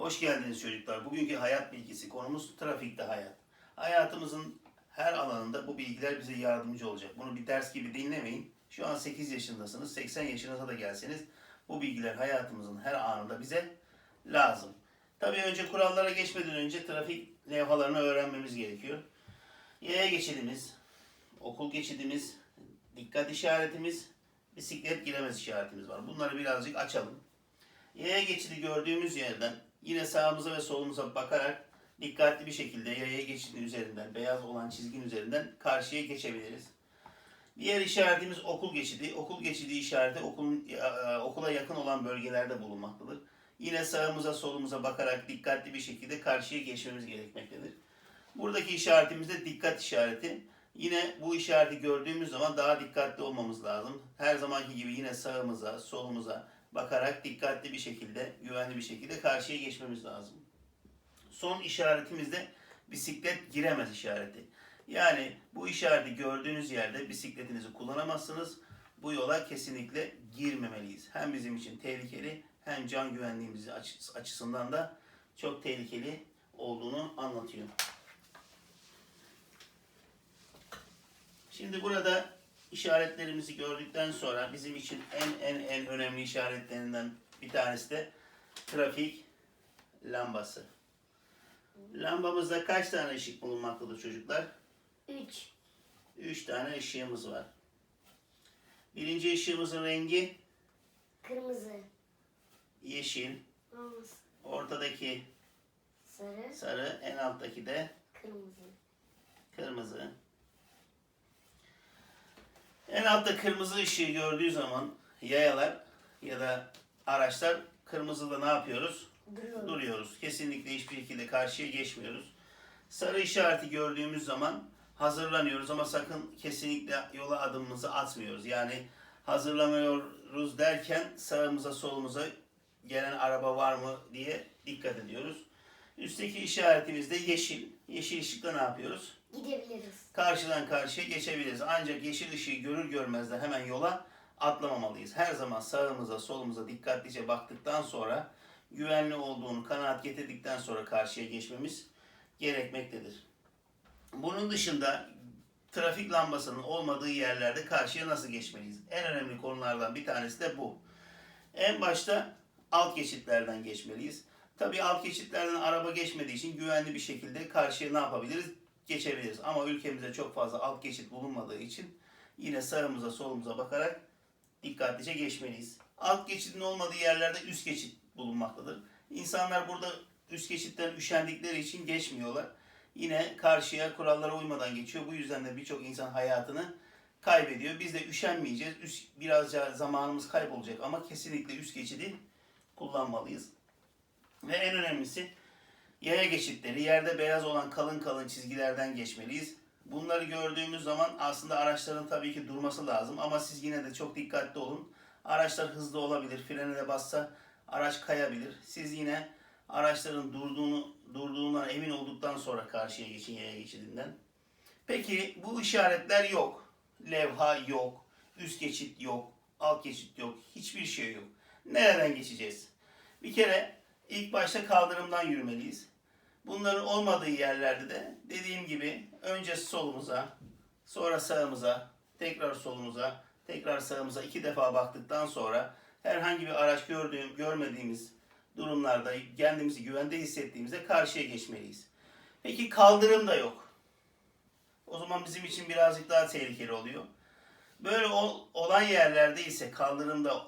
Hoş geldiniz çocuklar. Bugünkü hayat bilgisi konumuz trafikte hayat. Hayatımızın her alanında bu bilgiler bize yardımcı olacak. Bunu bir ders gibi dinlemeyin. Şu an 8 yaşındasınız. 80 yaşınıza da gelseniz bu bilgiler hayatımızın her anında bize lazım. Tabii önce kurallara geçmeden önce trafik levhalarını öğrenmemiz gerekiyor. Yaya geçidimiz, okul geçidimiz, dikkat işaretimiz, bisiklet giremez işaretimiz var. Bunları birazcık açalım. Yaya geçidi gördüğümüz yerden yine sağımıza ve solumuza bakarak dikkatli bir şekilde yaya geçidinin üzerinden, beyaz olan çizginin üzerinden karşıya geçebiliriz. Diğer işaretimiz okul geçidi. Okul geçidi işareti okulun, e, okula yakın olan bölgelerde bulunmaktadır. Yine sağımıza solumuza bakarak dikkatli bir şekilde karşıya geçmemiz gerekmektedir. Buradaki işaretimiz de dikkat işareti. Yine bu işareti gördüğümüz zaman daha dikkatli olmamız lazım. Her zamanki gibi yine sağımıza, solumuza bakarak dikkatli bir şekilde, güvenli bir şekilde karşıya geçmemiz lazım. Son işaretimiz de bisiklet giremez işareti. Yani bu işareti gördüğünüz yerde bisikletinizi kullanamazsınız. Bu yola kesinlikle girmemeliyiz. Hem bizim için tehlikeli hem can güvenliğimiz açı- açısından da çok tehlikeli olduğunu anlatıyor. Şimdi burada işaretlerimizi gördükten sonra bizim için en en en önemli işaretlerinden bir tanesi de trafik lambası. Lambamızda kaç tane ışık bulunmaktadır çocuklar? 3. 3 tane ışığımız var. Birinci ışığımızın rengi Kırmızı. yeşil, Olmaz. ortadaki Sarı. sarı, en alttaki de Kırmızı. kırmızı. En altta kırmızı ışığı gördüğü zaman yayalar ya da araçlar kırmızıda ne yapıyoruz? Duruyor. Duruyoruz. Kesinlikle hiçbir şekilde karşıya geçmiyoruz. Sarı işareti gördüğümüz zaman hazırlanıyoruz ama sakın kesinlikle yola adımımızı atmıyoruz. Yani hazırlanıyoruz derken sağımıza solumuza gelen araba var mı diye dikkat ediyoruz. Üstteki işaretimiz de yeşil. Yeşil ışıkta ne yapıyoruz? Gidebiliriz. karşıdan karşıya geçebiliriz. Ancak yeşil ışığı görür görmez de hemen yola atlamamalıyız. Her zaman sağımıza solumuza dikkatlice baktıktan sonra güvenli olduğunu kanaat getirdikten sonra karşıya geçmemiz gerekmektedir. Bunun dışında trafik lambasının olmadığı yerlerde karşıya nasıl geçmeliyiz? En önemli konulardan bir tanesi de bu. En başta alt geçitlerden geçmeliyiz. Tabii alt geçitlerden araba geçmediği için güvenli bir şekilde karşıya ne yapabiliriz? Geçebiliriz. Ama ülkemizde çok fazla alt geçit bulunmadığı için yine sağımıza solumuza bakarak dikkatlice geçmeliyiz. Alt geçidin olmadığı yerlerde üst geçit bulunmaktadır. İnsanlar burada üst geçitten üşendikleri için geçmiyorlar. Yine karşıya kurallara uymadan geçiyor. Bu yüzden de birçok insan hayatını kaybediyor. Biz de üşenmeyeceğiz. Üst, birazca zamanımız kaybolacak ama kesinlikle üst geçidi kullanmalıyız. Ve en önemlisi yaya geçitleri, yerde beyaz olan kalın kalın çizgilerden geçmeliyiz. Bunları gördüğümüz zaman aslında araçların tabii ki durması lazım ama siz yine de çok dikkatli olun. Araçlar hızlı olabilir, frene de bassa araç kayabilir. Siz yine araçların durduğunu durduğundan emin olduktan sonra karşıya geçin yaya geçidinden. Peki bu işaretler yok. Levha yok, üst geçit yok, alt geçit yok, hiçbir şey yok. Nereden geçeceğiz? Bir kere ilk başta kaldırımdan yürümeliyiz. Bunların olmadığı yerlerde de dediğim gibi önce solumuza, sonra sağımıza, tekrar solumuza, tekrar sağımıza iki defa baktıktan sonra herhangi bir araç gördüğüm, görmediğimiz durumlarda kendimizi güvende hissettiğimizde karşıya geçmeliyiz. Peki kaldırım da yok. O zaman bizim için birazcık daha tehlikeli oluyor. Böyle ol- olan yerlerde ise kaldırımda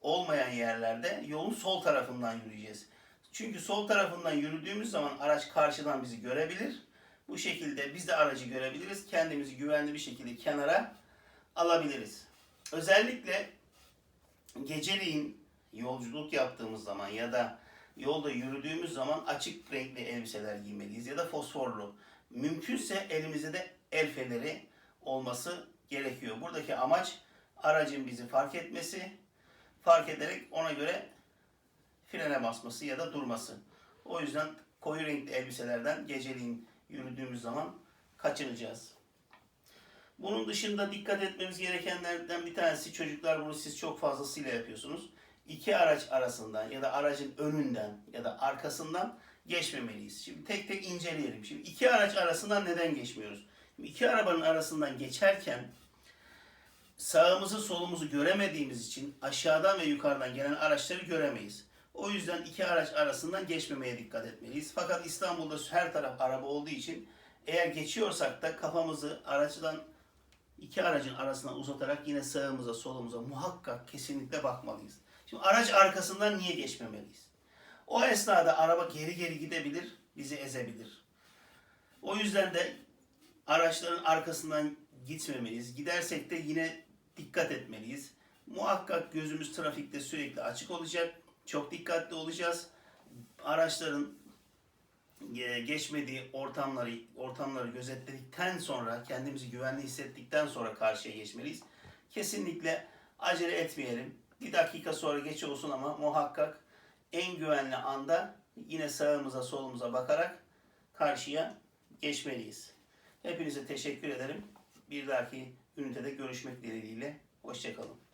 olmayan yerlerde yolun sol tarafından yürüyeceğiz. Çünkü sol tarafından yürüdüğümüz zaman araç karşıdan bizi görebilir. Bu şekilde biz de aracı görebiliriz. Kendimizi güvenli bir şekilde kenara alabiliriz. Özellikle geceliğin yolculuk yaptığımız zaman ya da yolda yürüdüğümüz zaman açık renkli elbiseler giymeliyiz ya da fosforlu. Mümkünse elimizde de el feneri olması gerekiyor. Buradaki amaç aracın bizi fark etmesi, fark ederek ona göre frene basması ya da durması. O yüzden koyu renkli elbiselerden geceliğin yürüdüğümüz zaman kaçınacağız. Bunun dışında dikkat etmemiz gerekenlerden bir tanesi çocuklar bunu siz çok fazlasıyla yapıyorsunuz. iki araç arasından ya da aracın önünden ya da arkasından geçmemeliyiz. Şimdi tek tek inceleyelim. Şimdi iki araç arasından neden geçmiyoruz? Şimdi iki arabanın arasından geçerken sağımızı solumuzu göremediğimiz için aşağıdan ve yukarıdan gelen araçları göremeyiz. O yüzden iki araç arasından geçmemeye dikkat etmeliyiz. Fakat İstanbul'da her taraf araba olduğu için eğer geçiyorsak da kafamızı araçtan iki aracın arasına uzatarak yine sağımıza solumuza muhakkak kesinlikle bakmalıyız. Şimdi araç arkasından niye geçmemeliyiz? O esnada araba geri geri gidebilir, bizi ezebilir. O yüzden de araçların arkasından gitmemeliyiz. Gidersek de yine dikkat etmeliyiz. Muhakkak gözümüz trafikte sürekli açık olacak. Çok dikkatli olacağız. Araçların e, geçmediği ortamları ortamları gözetledikten sonra kendimizi güvenli hissettikten sonra karşıya geçmeliyiz. Kesinlikle acele etmeyelim. Bir dakika sonra geç olsun ama muhakkak en güvenli anda yine sağımıza solumuza bakarak karşıya geçmeliyiz. Hepinize teşekkür ederim. Bir dahaki ünitede görüşmek dileğiyle. Hoşçakalın.